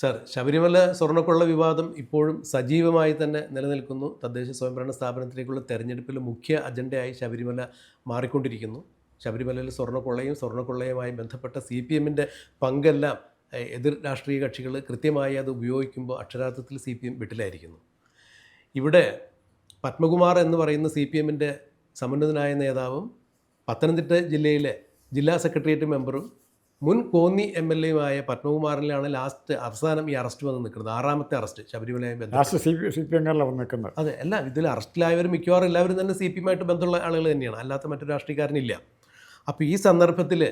Sir Sabarimala സ്വർണക്കൊള്ള വിവാദം ഇപ്പോഴും സജീവമായി തന്നെ നിലനിൽക്കുന്നു. തദ്ദേശ സ്വയംഭരണ സ്ഥാപനത്തിലേക്കുള്ള തെരഞ്ഞെടുപ്പിൽ മുഖ്യ അജണ്ടയായി ശബരിമല മാറിക്കൊണ്ടിരിക്കുന്നു. ശബരിമലയിൽ സ്വർണക്കൊള്ളയും സ്വർണക്കൊള്ളയുമായി ബന്ധപ്പെട്ട സി പി എമ്മിന്റെ പങ്കെല്ലാം എതിർ രാഷ്ട്രീയ കക്ഷികൾ കൃത്യമായി അത് ഉപയോഗിക്കുമ്പോൾ അക്ഷരാർത്ഥത്തിൽ സി പി എം വിട്ടിലായിരിക്കുന്നു. ഇവിടെ പത്മകുമാർ എന്ന് പറയുന്ന സി പി എമ്മിന്റെ സമുന്നതനായ നേതാവും പത്തനംതിട്ട ജില്ലയിലെ ജില്ലാ സെക്രട്ടേറിയറ്റ് മെമ്പറും മുൻ കോന്നി എം എൽ എയുമായ പത്മകുമാറിലാണ് ലാസ്റ്റ് അവസാനം ഈ അറസ്റ്റ് വന്ന് നിൽക്കുന്നത്. ആറാമത്തെ അറസ്റ്റ് ശബരിമലയുമായി ബന്ധപ്പെട്ട്. നിൽക്കുന്നത്? അതെ അല്ല ഇതിൽ അറസ്റ്റിലായവർ മിക്കവാറും എല്ലാവരും തന്നെ സി പി എമ്മായിട്ട് ബന്ധമുള്ള ആളുകൾ തന്നെയാണ്. അല്ലാത്ത മറ്റൊരു രാഷ്ട്രീയക്കാരനില്ല. അപ്പോൾ ഈ സന്ദർഭത്തിൽ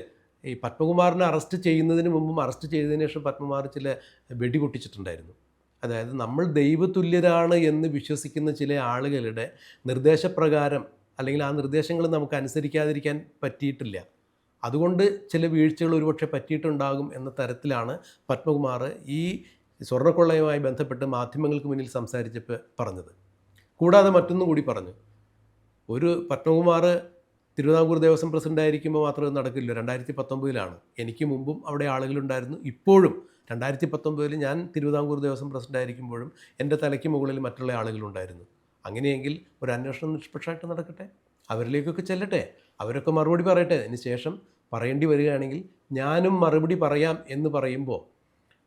ഈ പത്മകുമാറിനെ അറസ്റ്റ് ചെയ്യുന്നതിന് മുമ്പും അറസ്റ്റ് ചെയ്തതിന് ശേഷം പത്മകുമാർ ചില വെടി പൊട്ടിച്ചിട്ടുണ്ടായിരുന്നു. അതായത് നമ്മൾ ദൈവതുല്യരാണ് എന്ന് വിശ്വസിക്കുന്ന ചില ആളുകളുടെ നിർദ്ദേശപ്രകാരം അല്ലെങ്കിൽ ആ നിർദ്ദേശങ്ങൾ നമുക്ക് അനുസരിക്കാതിരിക്കാൻ പറ്റിയിട്ടില്ല. അതുകൊണ്ട് ചില വീഴ്ചകൾ ഒരുപക്ഷെ പറ്റിയിട്ടുണ്ടാകും എന്ന തരത്തിലാണ് പത്മകുമാർ ഈ സ്വർണക്കൊള്ളയുമായി ബന്ധപ്പെട്ട് മാധ്യമങ്ങൾക്ക് മുന്നിൽ സംസാരിച്ചപ്പോൾ പറഞ്ഞത്. കൂടാതെ മറ്റൊന്നും കൂടി പറഞ്ഞു. ഒരു പത്മകുമാർ തിരുവിതാംകൂർ ദേവസ്വം പ്രസിഡന്റ് ആയിരിക്കുമ്പോൾ മാത്രമേ നടക്കില്ല രണ്ടായിരത്തി പത്തൊമ്പതിലാണ് എനിക്ക് മുമ്പും അവിടെ ആളുകളുണ്ടായിരുന്നു. ഇപ്പോഴും രണ്ടായിരത്തി പത്തൊമ്പതിൽ ഞാൻ തിരുവിതാംകൂർ ദേവസ്വം പ്രസിഡന്റ് ആയിരിക്കുമ്പോഴും എന്റെ തലയ്ക്ക് മുകളിൽ മറ്റുള്ള ആളുകളുണ്ടായിരുന്നു. അങ്ങനെയെങ്കിൽ ഒരു അന്വേഷണം നിഷ്പക്ഷമായിട്ട് നടക്കട്ടെ. അവരിലേക്കൊക്കെ ചെല്ലട്ടെ. അവരൊക്കെ മറുപടി പറയട്ടെ. അതിന് ശേഷം പറയേണ്ടി വരികയാണെങ്കിൽ ഞാനും മറുപടി പറയാം എന്ന് പറയുമ്പോൾ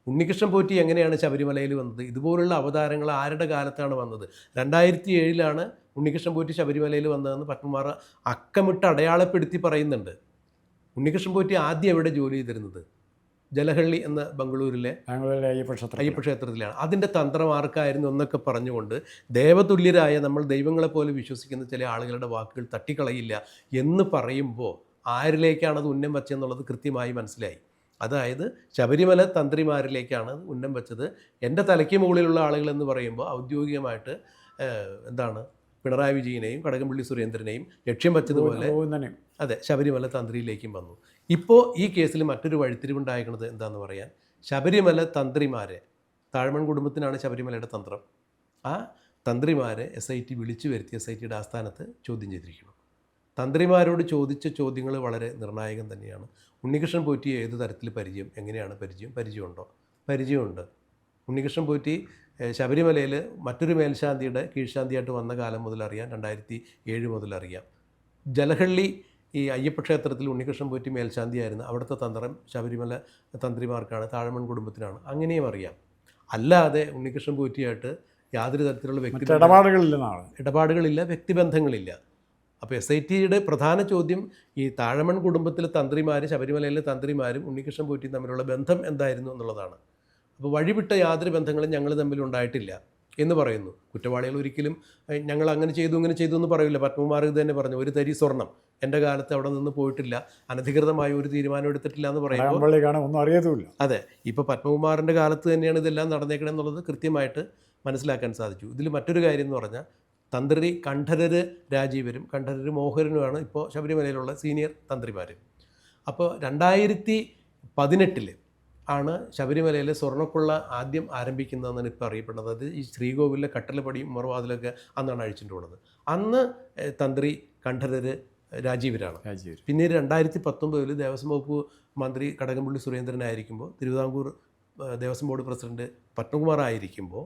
ഉണ്ണികൃഷ്ണൻ പോറ്റി എങ്ങനെയാണ് ശബരിമലയിൽ വന്നത്? ഇതുപോലുള്ള അവതാരങ്ങൾ ആരുടെ കാലത്താണ് വന്നത്? രണ്ടായിരത്തി ഏഴിലാണ് ഉണ്ണികൃഷ്ണൻ പോറ്റി ശബരിമലയിൽ വന്നതെന്ന് പത്മമാർ അക്കമിട്ട് അടയാളപ്പെടുത്തി പറയുന്നുണ്ട്. ഉണ്ണികൃഷ്ണൻ പോറ്റി ആദ്യം എവിടെ ജോലി ചെയ്തിരുന്നത്? ജലഹള്ളി എന്ന ബംഗളൂരിലെ ബംഗളൂരിലെ അയ്യപ്പ ക്ഷേത്രം അയ്യപ്പ ക്ഷേത്രത്തിലാണ് അതിന്റെ തന്ത്രം ആർക്കായിരുന്നു എന്നൊക്കെ പറഞ്ഞുകൊണ്ട് ദേവതുല്യരായ നമ്മൾ ദൈവങ്ങളെപ്പോലെ വിശ്വസിക്കുന്ന ചില ആളുകളുടെ വാക്കുകൾ തട്ടിക്കളയില്ല എന്ന് പറയുമ്പോൾ ആരിലേക്കാണ് അത് ഉന്നം വെച്ചെന്നുള്ളത് കൃത്യമായി മനസ്സിലായി. അതായത് ശബരിമല തന്ത്രിമാരിലേക്കാണ് ഉന്നം വെച്ചത്. എന്റെ തലയ്ക്ക് മുകളിലുള്ള ആളുകൾ എന്ന് പറയുമ്പോൾ ഔദ്യോഗികമായിട്ട് എന്താണ് പിണറായി വിജയനെയും കടകംപള്ളി സുരേന്ദ്രനെയും ലക്ഷ്യം വെച്ചതുപോലെ അതെ ശബരിമല തന്ത്രിയിലേക്കും വന്നു. ഇപ്പോൾ ഈ കേസിൽ മറ്റൊരു വഴിത്തിരിവുണ്ടായിരിക്കുന്നത് എന്താന്ന് പറയാൻ ശബരിമല തന്ത്രിമാരെ താഴ്മൺ കുടുംബത്തിനാണ് ശബരിമലയുടെ തന്ത്രം. ആ തന്ത്രിമാരെ എസ് ഐ ടി വിളിച്ചു വരുത്തി എസ് ഐ ടിയുടെ ആസ്ഥാനത്ത് ചോദ്യം ചെയ്തിരിക്കുന്നു. തന്ത്രിമാരോട് ചോദിച്ച ചോദ്യങ്ങൾ വളരെ നിർണായകം തന്നെയാണ്. ഉണ്ണികൃഷ്ണൻ പോറ്റി ഏത് തരത്തിൽ പരിചയം എങ്ങനെയാണ് പരിചയം പരിചയമുണ്ടോ? പരിചയമുണ്ട്. ഉണ്ണികൃഷ്ണൻ പോറ്റി ശബരിമലയിൽ മറ്റൊരു മേൽശാന്തിയുടെ കീഴ്ശാന്തിയായിട്ട് വന്ന കാലം മുതൽ അറിയാം രണ്ടായിരത്തി ഏഴ് മുതൽ അറിയാം ജലഹള്ളി ഈ അയ്യപ്പ ക്ഷേത്രത്തിൽ ഉണ്ണികൃഷ്ണൻ പോറ്റി മേൽശാന്തിയായിരുന്നു. അവിടുത്തെ തന്ത്രം ശബരിമല തന്ത്രിമാർക്കാണ് താഴമൺ കുടുംബത്തിനാണ്. അങ്ങനെയും അറിയാം. അല്ലാതെ ഉണ്ണികൃഷ്ണൻ പോറ്റിയായിട്ട് യാതൊരു തരത്തിലുള്ള വ്യക്തി ഇടപാടുകളില്ല ഇടപാടുകളില്ലെന്നാണ് ഇടപാടുകളില്ല വ്യക്തിബന്ധങ്ങളില്ല. അപ്പോൾ എസ് ഐ ടിയുടെ പ്രധാന ചോദ്യം ഈ താഴമൺ കുടുംബത്തിലെ തന്ത്രിമാർ ശബരിമലയിലെ തന്ത്രിമാരും ഉണ്ണികൃഷ്ണൻ പോറ്റിയും തമ്മിലുള്ള ബന്ധം എന്തായിരുന്നു എന്നുള്ളതാണ്. അപ്പോൾ വഴിവിട്ട യാതൊരു ബന്ധങ്ങളും ഞങ്ങൾ തമ്മിൽ ഉണ്ടായിട്ടില്ല. എന്ന് പറയുന്നു. കുറ്റവാളികൾ ഒരിക്കലും ഞങ്ങൾ അങ്ങനെ ചെയ്തു ഇങ്ങനെ ചെയ്തു എന്ന് പറയില്ല. പത്മകുമാർ ഇത് തന്നെ പറഞ്ഞു ഒരു തരി സ്വർണം എന്റെ കാലത്ത് അവിടെ നിന്ന് പോയിട്ടില്ല അനധികൃതമായ ഒരു തീരുമാനം എടുത്തിട്ടില്ല എന്ന് പറയുന്നു ഒന്നും അറിയത്തുമില്ല. അതെ ഇപ്പോൾ പത്മകുമാറിന്റെ കാലത്ത് തന്നെയാണ് ഇതെല്ലാം നടന്നേക്കണം എന്നുള്ളത് കൃത്യമായിട്ട് മനസ്സിലാക്കാൻ സാധിച്ചു. ഇതിൽ മറ്റൊരു കാര്യം എന്ന് പറഞ്ഞാൽ തന്ത്രി കണ്ഠരര് രാജീവരും കണ്ഠരര് മോഹരനുമാണ് ഇപ്പോൾ ശബരിമലയിലുള്ള സീനിയർ തന്ത്രിമാർ അപ്പോൾ രണ്ടായിരത്തി പതിനെട്ടിൽ ആണ് ശബരിമലയിലെ സ്വർണക്കുള്ള ആദ്യം ആരംഭിക്കുന്നതെന്നാണ് ഇപ്പോൾ അറിയപ്പെടുന്നത്. അത് ഈ ശ്രീകോവിലെ കട്ടലപ്പടിയും മറുവാതിലൊക്കെ അന്നാണ് അഴിച്ചിട്ടുള്ളത്. അന്ന് തന്ത്രി കണ്ഠരര് രാജീവരാണ്. രാജീവ് പിന്നീട് രണ്ടായിരത്തി പത്തൊമ്പതിൽ ദേവസ്വം വകുപ്പ് മന്ത്രി കടകംപള്ളി സുരേന്ദ്രനായിരിക്കുമ്പോൾ തിരുവിതാംകൂർ ദേവസ്വം ബോർഡ് പ്രസിഡന്റ് പത്മകുമാർ ആയിരിക്കുമ്പോൾ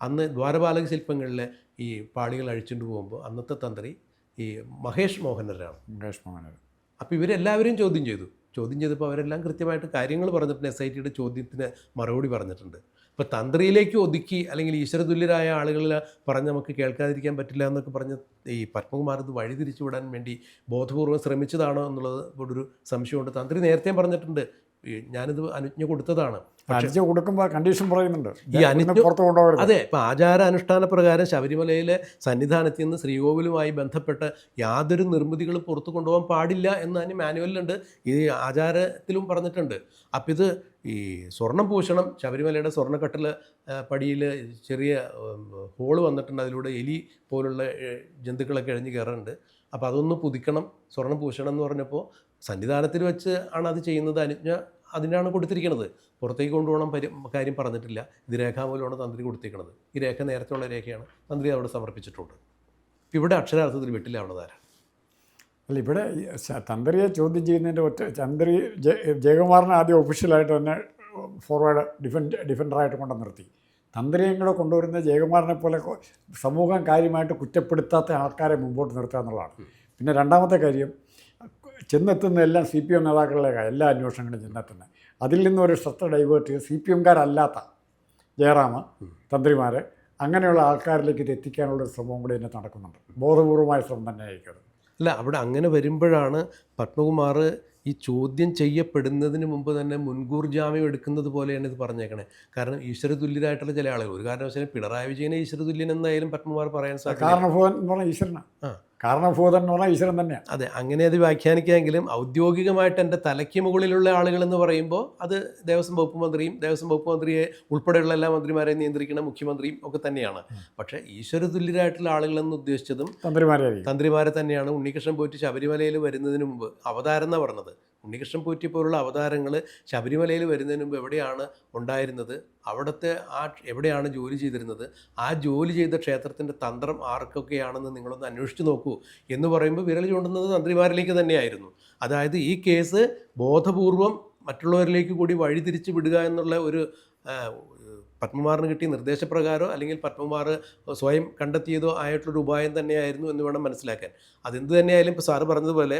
അന്ന് ദ്വാരപാലക ശില്പങ്ങളിലെ ഈ പാളികൾ അഴിച്ചുകൊണ്ട് പോകുമ്പോൾ അന്നത്തെ തന്ത്രി ഈ മഹേഷ് മോഹനരാണ്. മഹേഷ് മോഹനർ അപ്പോൾ ഇവരെല്ലാവരും ചോദ്യം ചെയ്തു. ചോദ്യം ചെയ്തപ്പോൾ അവരെല്ലാം കൃത്യമായിട്ട് കാര്യങ്ങൾ പറഞ്ഞിട്ടുണ്ട്. എസ് ഐ ടിയുടെ ചോദ്യത്തിന് മറുപടി പറഞ്ഞിട്ടുണ്ട്. ഇപ്പോൾ തന്ത്രിയിലേക്ക് ഒതുക്കി അല്ലെങ്കിൽ ഈശ്വരതുല്യരായ ആളുകളിൽ പറഞ്ഞ് നമുക്ക് കേൾക്കാതിരിക്കാൻ പറ്റില്ല എന്നൊക്കെ പറഞ്ഞ് ഈ പത്മകുമാർ ഇത് വഴി തിരിച്ചുവിടാൻ വേണ്ടി ബോധപൂർവം ശ്രമിച്ചതാണോ എന്നുള്ളത് ഒരു സംശയമുണ്ട്. തന്ത്രി നേരത്തെ പറഞ്ഞിട്ടുണ്ട്. ഞാനിത് അനുജ്ഞ കൊടുത്തതാണ്. അനുജ്ഞ കൊടുക്കുമ്പോൾ കണ്ടീഷൻ പറയുന്നുണ്ട്. ഈ അനുജ്ഞ- കൊണ്ടുപോകരുത്. അതെ ഇപ്പം ആചാര അനുഷ്ഠാന പ്രകാരം ശബരിമലയിലെ സന്നിധാനത്തിൽ നിന്ന് ശ്രീകോവിലുമായി ബന്ധപ്പെട്ട് യാതൊരു നിർമ്മിതികളും പുറത്തു കൊണ്ടുപോകാൻ പാടില്ല എന്ന് തന്നെ മാനുവലിലുണ്ട്. ഈ ആചാരത്തിലും പറഞ്ഞിട്ടുണ്ട്. അപ്പം ഇത് ഈ സ്വർണം പൂശണം ശബരിമലയുടെ സ്വർണക്കട്ടിൽ പടിയിൽ ചെറിയ ഹോൾ വന്നിട്ടുണ്ട്. അതിലൂടെ എലി പോലുള്ള ജന്തുക്കളൊക്കെ ഇഴഞ്ഞ് കയറുന്നുണ്ട് അപ്പോൾ അതൊന്ന് പുതുക്കണം സ്വർണം പൂശണം എന്ന് പറഞ്ഞപ്പോൾ സന്നിധാനത്തിൽ വെച്ച് ആണ് അത് ചെയ്യുന്നത് അനുജ്ഞ അതിനാണ് കൊടുത്തിരിക്കുന്നത് പുറത്തേക്ക് കൊണ്ടുപോകണം പരി കാര്യം പറഞ്ഞിട്ടില്ല. ഇത് രേഖാമൂലമാണ് തന്ത്രി കൊടുത്തിരിക്കുന്നത് ഈ രേഖ നേരത്തെയുള്ള രേഖയാണ് തന്ത്രി അവിടെ സമർപ്പിച്ചിട്ടുണ്ട്. ഇവിടെ അക്ഷരാർത്ഥത്തിൽ വിട്ടില്ല വെട്ടിലാവുന്നതാരാണ് അല്ല ഇവിടെ തന്ത്രിയെ ചോദ്യം ചെയ്യുന്നതിന്റെ ഒറ്റ തന്ത്രി ജയ- ജയകുമാറിനെ ആദ്യം ഒഫീഷ്യലായിട്ട് തന്നെ ഫോർവേഡ് ഡിഫൻഡ് ഡിഫൻഡറായിട്ട് കൊണ്ട് നിർത്തി. തന്ത്രിയും കൂടെ കൊണ്ടുവരുന്ന ജയകുമാറിനെ പോലെ സമൂഹം കാര്യമായിട്ട് കുറ്റപ്പെടുത്താത്ത ആൾക്കാരെ മുമ്പോട്ട് നിർത്തുക എന്നുള്ളതാണ്. പിന്നെ രണ്ടാമത്തെ കാര്യം ചെന്നെത്തുന്ന എല്ലാം സി പി എം നേതാക്കളിലേക്കാണ് എല്ലാ അന്വേഷണങ്ങളും ചെന്നെത്തുന്നത്. അതിൽ നിന്നൊരു ശ്രദ്ധ ഡൈവേർട്ട് ചെയ്ത് സി പി എംകാരല്ലാത്ത ജയറാമ തന്ത്രിമാർ അങ്ങനെയുള്ള ആൾക്കാരിലേക്ക് ഇത് എത്തിക്കാനുള്ളൊരു ശ്രമവും കൂടി തന്നെ നടക്കുന്നുണ്ട്. ബോധപൂർവമായ ശ്രമം തന്നെ ആയിരിക്കും അല്ല അവിടെ അങ്ങനെ വരുമ്പോഴാണ് പത്മകുമാർ ഈ ചോദ്യം ചെയ്യപ്പെടുന്നതിന് മുമ്പ് തന്നെ മുൻകൂർ ജാമ്യം എടുക്കുന്നത് പോലെയാണ് ഇത് പറഞ്ഞേക്കണേ. കാരണം ഈശ്വരതുല്യരായിട്ടുള്ള ചില ആളുകൾ ഒരു കാരണവശാലും പിണറായി വിജയനെ ഈശ്വരതുല്യൻ എന്നായാലും പത്മകുമാർ പറയാൻ സാധിക്കും കാരണഭൂതൻ എന്ന് പറഞ്ഞാൽ ഈശ്വരനാണ്. ആ. കാരണഭൂതൻ എന്ന് പറഞ്ഞാൽ ഈശ്വരൻ തന്നെയാണ്. അതെ അങ്ങനെ അത് വ്യാഖ്യാനിക്കാമെങ്കിലും ഔദ്യോഗികമായിട്ട് എന്റെ തലയ്ക്ക് മുകളിലുള്ള ആളുകൾ എന്ന് പറയുമ്പോൾ അത് ദേവസ്വം വകുപ്പ് മന്ത്രിയും ദേവസ്വം വകുപ്പ് മന്ത്രിയെ ഉൾപ്പെടെയുള്ള എല്ലാ മന്ത്രിമാരെയും നിയന്ത്രിക്കുന്ന മുഖ്യമന്ത്രിയും ഒക്കെ തന്നെയാണ്. പക്ഷേ ഈശ്വര തുല്യരായിട്ടുള്ള ആളുകളെന്ന് ഉദ്ദേശിച്ചതും തന്ത്രിമാരായിരിക്കും. തന്ത്രിമാരെ തന്നെയാണ് ഉണ്ണികൃഷ്ണൻ പോയിട്ട് ശബരിമലയിൽ വരുന്നതിന് മുമ്പ് അവതാരം എന്നാണ് പറഞ്ഞത്. ഉണ്ണികൃഷ്ണൻ പോറ്റി പോലുള്ള അവതാരങ്ങൾ ശബരിമലയിൽ വരുന്നതിന് മുമ്പ് എവിടെയാണ് ഉണ്ടായിരുന്നത്? അവിടുത്തെ ആ എവിടെയാണ് ജോലി ചെയ്തിരുന്നത്? ആ ജോലി ചെയ്ത ക്ഷേത്രത്തിന്റെ തന്ത്രം ആർക്കൊക്കെയാണെന്ന് നിങ്ങളൊന്ന് അന്വേഷിച്ച് നോക്കൂ എന്ന് പറയുമ്പോൾ വിരൽ ചൂണ്ടുന്നത് തന്ത്രിമാരിലേക്ക് തന്നെയായിരുന്നു. അതായത് ഈ കേസ് ബോധപൂർവം മറ്റുള്ളവരിലേക്ക് കൂടി വഴിതിരിച്ച് വിടുക എന്നുള്ള ഒരു ആ, പത്മകുമാറിന് കിട്ടിയ നിർദ്ദേശപ്രകാരോ അല്ലെങ്കിൽ പത്മകുമാർ സ്വയം കണ്ടെത്തിയതോ ആയിട്ടുള്ളൊരു ഉപായം തന്നെയായിരുന്നു എന്ന് വേണം മനസ്സിലാക്കാൻ. അതെന്ത് തന്നെയായാലും ഇപ്പോൾ സാറ് പറഞ്ഞതുപോലെ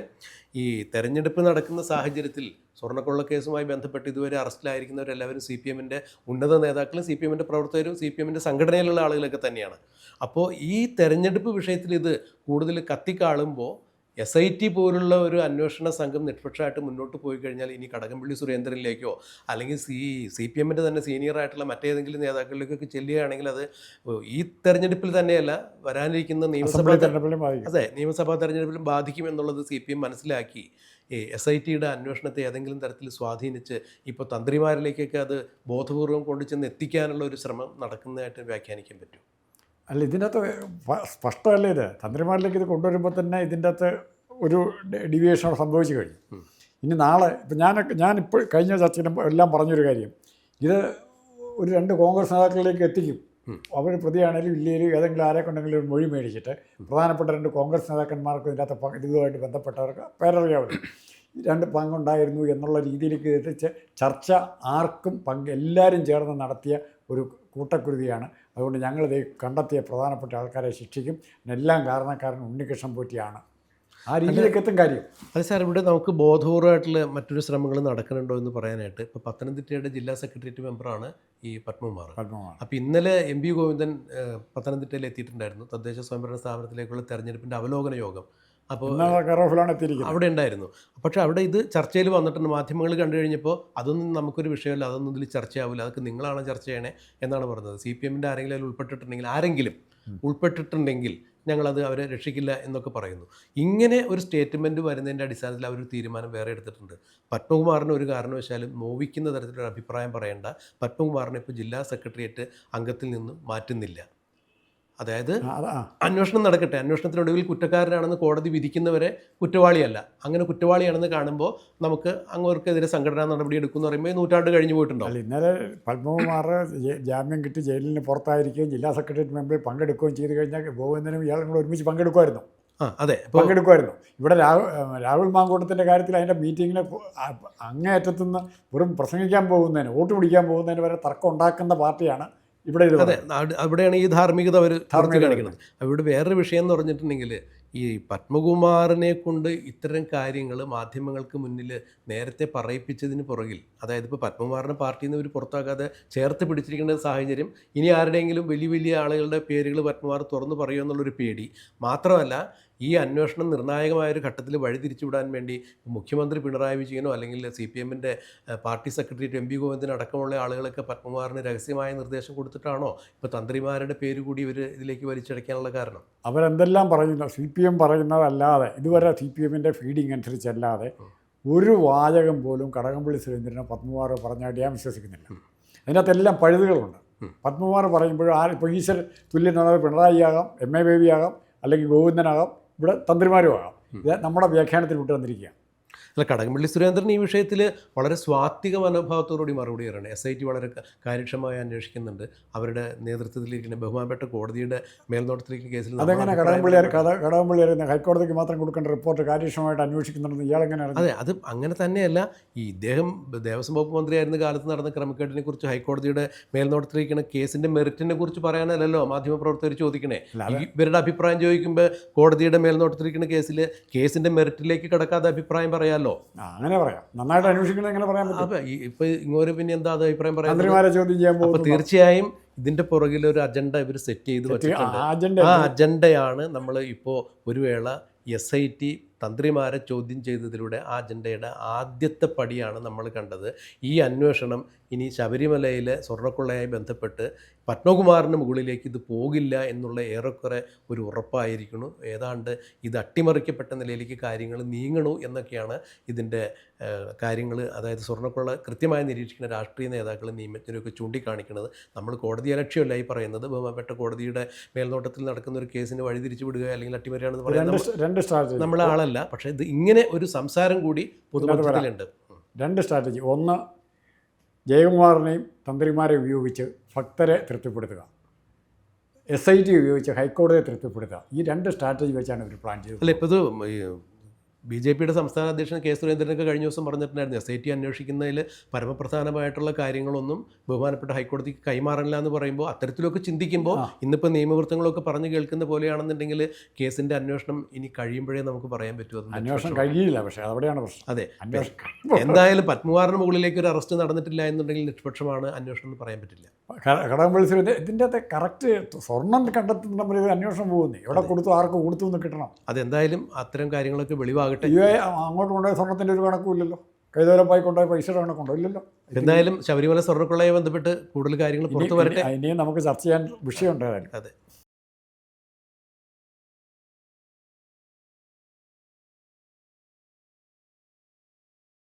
ഈ തെരഞ്ഞെടുപ്പ് നടക്കുന്ന സാഹചര്യത്തിൽ സ്വർണക്കൊള്ള കേസുമായി ബന്ധപ്പെട്ട് ഇതുവരെ അറസ്റ്റിലായിരിക്കുന്നവരെല്ലാവരും സി പി എമ്മിന്റെ ഉന്നത നേതാക്കളും സി പി എമ്മിന്റെ പ്രവർത്തകരും സി പി എമ്മിന്റെ സംഘടനയിലുള്ള ആളുകളൊക്കെ തന്നെയാണ്. അപ്പോൾ ഈ തെരഞ്ഞെടുപ്പ് വിഷയത്തിൽ ഇത് കൂടുതൽ കത്തിക്കാളുമ്പോൾ എസ് ഐ ടി പോലുള്ള ഒരു അന്വേഷണ സംഘം നിഷ്പക്ഷമായിട്ട് മുന്നോട്ട് പോയി കഴിഞ്ഞാൽ ഇനി കടകംപള്ളി സുരേന്ദ്രനിലേക്കോ അല്ലെങ്കിൽ സി സി പി എമ്മിന്റെ തന്നെ സീനിയർ ആയിട്ടുള്ള മറ്റേതെങ്കിലും നേതാക്കളിലേക്കൊക്കെ ചെല്ലുകയാണെങ്കിൽ അത് ഈ തെരഞ്ഞെടുപ്പിൽ തന്നെയല്ല വരാനിരിക്കുന്ന നിയമസഭാ തെരഞ്ഞെടുപ്പിലും അതെ നിയമസഭാ തെരഞ്ഞെടുപ്പിലും ബാധിക്കും എന്നുള്ളത് സി പി എം മനസ്സിലാക്കി. എസ് ഐ ടിയുടെ അന്വേഷണത്തെ ഏതെങ്കിലും തരത്തിൽ സ്വാധീനിച്ച് ഇപ്പോൾ തന്ത്രിമാരിലേക്കൊക്കെ അത് ബോധപൂർവം കൊണ്ടുചെന്ന് എത്തിക്കാനുള്ള ഒരു ശ്രമം നടക്കുന്നതായിട്ട് വ്യാഖ്യാനിക്കാൻ പറ്റും. അല്ല ഇതിന്റെ അകത്ത് പ- സ്പഷ്ടമല്ലേ ഇത്? തന്ത്രിമാരിലേക്ക് ഇത് കൊണ്ടുവരുമ്പോൾ തന്നെ ഇതിന്റെ അകത്ത് ഒരു ഡിവിയേഷൻ അവിടെ സംഭവിച്ചു കഴിഞ്ഞു. ഇനി നാളെ ഇപ്പം ഞാൻ ഞാനിപ്പോൾ കഴിഞ്ഞ ചർച്ചയിലും എല്ലാം പറഞ്ഞൊരു കാര്യം. ഇത് ഒരു രണ്ട് കോൺഗ്രസ് നേതാക്കളിലേക്ക് എത്തിക്കും. അവർ പ്രതിയാണെങ്കിലും ഇല്ലെങ്കിലും ഏതെങ്കിലും ആരെ കൊണ്ടെങ്കിലും ഒരു മൊഴി മേടിച്ചിട്ട് പ്രധാനപ്പെട്ട രണ്ട് കോൺഗ്രസ് നേതാക്കന്മാർക്ക് പങ്ക് ഇതുമായിട്ട് ബന്ധപ്പെട്ടവർക്ക് പേരറിയാമല്ലോ ഈ രണ്ട് പങ്കുണ്ടായിരുന്നു എന്നുള്ള രീതിയിലേക്ക് എത്തിച്ച് ചർച്ച ആർക്കും പങ്ക് എല്ലാവരും ചേർന്ന് നടത്തിയ ഒരു കൂട്ടക്കുരുതിയാണ്. അതുകൊണ്ട് ഞങ്ങളിത് കണ്ടെത്തിയ പ്രധാനപ്പെട്ട ആൾക്കാരെ ശിക്ഷിക്കും. എല്ലാം കാരണക്കാരൻ ഉണ്ണികൃഷ്ണൻ പോറ്റിയാണ്. ആ രീതിയിലേക്ക് എത്തും കാര്യം. അത് സാർ ഇവിടെ നമുക്ക് ബോധപൂർവമായിട്ടുള്ള മറ്റൊരു ശ്രമങ്ങൾ നടക്കുന്നുണ്ടോ എന്ന് പറയാനായിട്ട് ഇപ്പോൾ പത്തനംതിട്ടയുടെ ജില്ലാ സെക്രട്ടേറിയറ്റ് മെമ്പറാണ് ഈ പത്മകുമാർ. പത്മകുമാർ. അപ്പോൾ ഇന്നലെ എം പി ഗോവിന്ദൻ പത്തനംതിട്ടയിൽ എത്തിയിട്ടുണ്ടായിരുന്നു. തദ്ദേശ സ്വയംഭരണ സ്ഥാപനത്തിലേക്കുള്ള തെരഞ്ഞെടുപ്പിന്റെ അവലോകന യോഗം. അപ്പോൾ എത്തിയിരിക്കുന്നത്. അവിടെ ഉണ്ടായിരുന്നു. പക്ഷെ അവിടെ ഇത് ചർച്ചയിൽ വന്നിട്ടുണ്ട്. മാധ്യമങ്ങൾ കണ്ടു കഴിഞ്ഞപ്പോൾ അതൊന്നും നമുക്കൊരു വിഷയമല്ല. അതൊന്നും ഇതിൽ ചർച്ചയാവില്ല. അതൊക്കെ നിങ്ങളാണ് ചർച്ച ചെയ്യണേ എന്നാണ് പറഞ്ഞത്. സി പി എമ്മിന്റെ ആരെങ്കിലും അതിൽ ഉൾപ്പെട്ടിട്ടുണ്ടെങ്കിൽ ആരെങ്കിലും ഉൾപ്പെട്ടിട്ടുണ്ടെങ്കിൽ ഞങ്ങളത് അവരെ രക്ഷിക്കില്ല എന്നൊക്കെ പറയുന്നു. ഇങ്ങനെ ഒരു സ്റ്റേറ്റ്മെന്റ് വരുന്നതിന്റെ അടിസ്ഥാനത്തിൽ അവർ തീരുമാനം വേറെ എടുത്തിട്ടുണ്ട്. പത്മകുമാറിന് ഒരു കാരണവശാലും നോവിക്കുന്ന തരത്തിലൊരു അഭിപ്രായം പറയേണ്ട പത്മകുമാറിനെ ഇപ്പോൾ ജില്ലാ സെക്രട്ടേറിയറ്റ് അംഗത്തിൽ നിന്നും മാറ്റുന്നില്ല. അതായത് അന്വേഷണം നടക്കട്ടെ. അന്വേഷണത്തിനൊടുവിൽ കുറ്റക്കാരനാണെന്ന് കോടതി വിധിക്കുന്നവരെ കുറ്റവാളിയല്ല. അങ്ങനെ കുറ്റവാളിയാണെന്ന് കാണുമ്പോൾ നമുക്ക് അങ്ങോർക്കെതിരെ സംഘടനാ നടപടി എടുക്കുമെന്ന് പറയുമ്പോൾ നൂറ്റാണ്ട് കഴിഞ്ഞു പോയിട്ടുണ്ടോ? അല്ല ഇന്നലെ പത്മകുമാർ ജാമ്യം കിട്ടി ജയിലിൽ നിന്ന് പുറത്തായിരിക്കുകയും ജില്ലാ സെക്രട്ടേറിയറ്റ് മെമ്പറിൽ പങ്കെടുക്കുകയും ചെയ്ത് കഴിഞ്ഞാൽ ഗോവിന്ദനും ഇയാളും കൂടെ ഒരുമിച്ച് പങ്കെടുക്കുമായിരുന്നു. ആ അതെ. പങ്കെടുക്കുമായിരുന്നു. ഇവിടെ രാഹുൽ രാഹുൽ മാങ്കൂട്ടത്തിന്റെ കാര്യത്തിൽ അതിന്റെ മീറ്റിങ്ങിന് അങ്ങേയറ്റത്തുനിന്ന് വെറും പ്രസംഗിക്കാൻ പോകുന്നതിന് വോട്ട് പിടിക്കാൻ പോകുന്നതിന് വരെ തർക്കം ഉണ്ടാക്കുന്ന പാർട്ടിയാണ് ഇവിടെ അതെ അവിടെയാണ് ഈ ധാർമ്മികത അവർ ധാർമ്മിക കാണിക്കുന്നത്. അവിടെ വേറൊരു വിഷയം എന്ന് പറഞ്ഞിട്ടുണ്ടെങ്കിൽ ഈ പത്മകുമാറിനെ കൊണ്ട് ഇത്തരം കാര്യങ്ങൾ മാധ്യമങ്ങൾക്ക് മുന്നിൽ നേരത്തെ പറയിപ്പിച്ചതിന് പുറകിൽ അതായത് ഇപ്പോൾ പത്മകുമാറിനെ പാർട്ടിയിൽ നിന്ന് ഇവർ പുറത്താക്കാതെ ചേർത്ത് പിടിച്ചിരിക്കേണ്ട സാഹചര്യം ഇനി ആരുടെയെങ്കിലും വലിയ വലിയ ആളുകളുടെ പേരുകൾ പത്മകുമാർ തുറന്നു പറയുമോ എന്നുള്ളൊരു പേടി. മാത്രമല്ല ഈ അന്വേഷണം നിർണായകമായ ഒരു ഘട്ടത്തിൽ വഴിതിരിച്ചുവിടാൻ വേണ്ടി മുഖ്യമന്ത്രി പിണറായി വിജയനോ അല്ലെങ്കിൽ സി പി എമ്മിന്റെ party secretary M P Govindan അടക്കമുള്ള ആളുകളൊക്കെ പത്മകുമാറിന് രഹസ്യമായ നിർദ്ദേശം കൊടുത്തിട്ടാണോ ഇപ്പോൾ തന്ത്രിമാരുടെ പേര് കൂടി ഇവർ ഇതിലേക്ക് വലിച്ചടയ്ക്കാനുള്ള കാരണം? അവരെന്തെല്ലാം പറയുന്നു സി പി എം പറയുന്നതല്ലാതെ ഇതുവരെ സി പി എമ്മിന്റെ ഫീഡിങ് അനുസരിച്ചല്ലാതെ ഒരു വാചകം പോലും കടകംപള്ളി സുരേന്ദ്രനെ പത്മകുമാർ പറഞ്ഞായിട്ട് ഞാൻ വിശ്വസിക്കുന്നില്ല. അതിനകത്ത് എല്ലാം പഴുതുകളുണ്ട്. പത്മകുമാർ പറയുമ്പോഴും ആ ഇപ്പോൾ ഈശ്വർ തുല്യനാഥ പിണറായി ആകാം എം എ ബേബി ആകാം അല്ലെങ്കിൽ ഗോവിന്ദനാകാം ഇവിടെ തന്ത്രിമാരുമാകാം ഇത് നമ്മുടെ വ്യാഖ്യാനത്തിൽ വിട്ടു വന്നിരിക്കുക അല്ല കടകംപള്ളി സുരേന്ദ്രൻ ഈ വിഷയത്തിൽ വളരെ സ്വാത്വിക മനോഭാവത്തോടുകൂടി മറുപടി പറയണം എസ് ഐ ടി വളരെ കാര്യക്ഷമമായി അന്വേഷിക്കുന്നുണ്ട്. അവരുടെ നേതൃത്വത്തിലിരിക്കുന്ന ബഹുമാനപ്പെട്ട കോടതിയുടെ മേൽനോട്ടത്തിലിരിക്കുന്ന കേസിൽ അതെങ്ങനെ കടകംപള്ളി കടകംപള്ളി ഹൈക്കോടതിക്ക് മാത്രം കൊടുക്കേണ്ട റിപ്പോർട്ട് കാര്യക്ഷമമായിട്ട് അന്വേഷിക്കുന്നുണ്ടെന്ന് ഇയാളെങ്ങനെ എങ്ങനെ അതെ അത് അങ്ങനെ തന്നെയല്ല. ഈ ഇദ്ദേഹം ദേവസ്വം വകുപ്പ് മന്ത്രിയായിരുന്ന കാലത്ത് നടന്ന ക്രമക്കേടിനെ കുറിച്ച് ഹൈക്കോടതിയുടെ മേൽനോട്ടത്തിലിരിക്കുന്ന കേസിന്റെ മെറിറ്റിനെ കുറിച്ച് പറയാനല്ലല്ലോ മാധ്യമപ്രവർത്തകർ ചോദിക്കണേ. ഇവരുടെ അഭിപ്രായം ചോദിക്കുമ്പോൾ കോടതിയുടെ മേൽനോട്ടത്തിലിരിക്കുന്ന കേസിൽ കേസിന്റെ മെറിറ്റിലേക്ക് കിടക്കാതെ അഭിപ്രായം പറയാമല്ലോ ആ അങ്ങനെ പറയാം. നന്നായിട്ട് അന്വേഷിക്കണം എങ്ങനെ പറയാൻ പറ്റും. അപ്പൊ ഇപ്പൊ ഇങ്ങോട്ട് പിന്നെ എന്താ അത് അഭിപ്രായം പറയാം മന്ത്രിമാരെ ചോദ്യം ചെയ്യാൻ പോകും പോകുന്നു. തീർച്ചയായും ഇതിന്റെ പുറകിൽ ഒരു അജണ്ട ഇവർ സെറ്റ് ചെയ്ത് വെച്ചിട്ടുണ്ട്. അജണ്ട ആ അജണ്ടയാണ് നമ്മൾ ഇപ്പോൾ ഒരു വേള എസ് ഐ ടി തന്ത്രിമാരെ ചോദ്യം ചെയ്തതിലൂടെ ആ അജണ്ടയുടെ ആദ്യത്തെ പടിയാണ് നമ്മൾ കണ്ടത്. ഈ അന്വേഷണം ഇനി ശബരിമലയിലെ സ്വർണക്കൊള്ളയായി ബന്ധപ്പെട്ട് പത്മകുമാറിന് മുകളിലേക്ക് ഇത് പോകില്ല എന്നുള്ള ഏറെക്കുറെ ഒരു ഉറപ്പായിരിക്കുന്നു. ഏതാണ്ട് ഇത് അട്ടിമറിക്കപ്പെട്ട നിലയിലേക്ക് കാര്യങ്ങൾ നീങ്ങണു എന്നൊക്കെയാണ് ഇതിന്റെ കാര്യങ്ങൾ. അതായത് സ്വർണക്കൊള്ള കൃത്യമായി നിരീക്ഷിക്കുന്ന രാഷ്ട്രീയ നേതാക്കൾ നിയമത്തിനൊക്കെ ചൂണ്ടിക്കാണിക്കുന്നത്. നമ്മൾ കോടതി അലക്ഷ്യമല്ല ഈ പറയുന്നത്. ബഹുമാനപ്പെട്ട കോടതിയുടെ മേൽനോട്ടത്തിൽ നടക്കുന്ന ഒരു കേസിന് വഴിതിരിച്ചു വിടുക അല്ലെങ്കിൽ അട്ടിമറിയാണെന്ന് പറയുന്നത് നമ്മൾ രണ്ട് സ്ട്രാറ്റജി പക്ഷേ ഇത് ഇങ്ങനെ ഒരു സംസാരം കൂടി പൊതുമധ്യത്തിലുണ്ട് രണ്ട് സ്ട്രാറ്റജി ഒന്ന് ജയകുമാറിനെയും തന്ത്രിമാരെ ഉപയോഗിച്ച് ഭക്തരെ തൃപ്തിപ്പെടുത്തുക. എസ് ഐ ടി ഉപയോഗിച്ച് ഹൈക്കോടതിയെ തൃപ്തിപ്പെടുത്തുക. ഈ രണ്ട് സ്ട്രാറ്റജി വെച്ചാണ് ഇവർ പ്ലാൻ ചെയ്തത്. അല്ല ഇപ്പോൾ ഇത് ബി ജെ പിയുടെ സംസ്ഥാന അധ്യക്ഷൻ കെ സുരേന്ദ്രനൊക്കെ കഴിഞ്ഞ ദിവസം പറഞ്ഞിട്ടുണ്ടായിരുന്നു എസ് ഐ ടി അന്വേഷിക്കുന്നതിൽ പരമപ്രധാനമായിട്ടുള്ള കാര്യങ്ങളൊന്നും ബഹുമാനപ്പെട്ട ഹൈക്കോടതിക്ക് കൈമാറില്ല എന്ന് പറയുമ്പോൾ അത്തരത്തിലൊക്കെ ചിന്തിക്കുമ്പോൾ ഇന്നിപ്പോൾ നിയമവൃത്തങ്ങളൊക്കെ പറഞ്ഞു കേൾക്കുന്ന പോലെയാണെന്നുണ്ടെങ്കിൽ കേസിന്റെ അന്വേഷണം ഇനി കഴിയുമ്പോഴേ നമുക്ക് പറയാൻ പറ്റൂ അന്വേഷണം കഴിയില്ല പക്ഷേ അവിടെയാണ് പ്രശ്നം. അതെ. എന്തായാലും പത്മകുമാറിന് മുകളിലേക്ക് ഒരു അറസ്റ്റ് നടന്നിട്ടില്ല എന്നുണ്ടെങ്കിൽ നിഷ്പക്ഷമാണ് അന്വേഷണം എന്ന് പറയാൻ പറ്റില്ല. കടകംപള്ളി സുരേന്ദ്രൻ ഇതിന്റെ അകത്ത് കറക്റ്റ് സ്വർണം കണ്ടെത്തുന്ന അന്വേഷണം പോകുന്നേ. എവിടെ കൊടുത്തു ആർക്ക് കൊടുത്തു എന്ന് കിട്ടണം. അതെന്തായാലും അത്തരം കാര്യങ്ങളൊക്കെ വെളിവാകട്ടെ യു എ അങ്ങോട്ട് കൊണ്ടുപോയ സ്വർണത്തിന്റെ ഒരു കണക്കും ഇല്ലല്ലോ കൈതോലപ്പായി കൊണ്ടുപോയ പൈസയുടെ കണക്കുണ്ടോ ഇല്ലല്ലോ എന്തായാലും ശബരിമല സ്വർണക്കൊള്ളയെ ബന്ധപ്പെട്ട് കൂടുതൽ കാര്യങ്ങൾ പുറത്തു വരട്ടെ. ഇനിയും നമുക്ക് ചർച്ച ചെയ്യാൻ വിഷയം അതെ.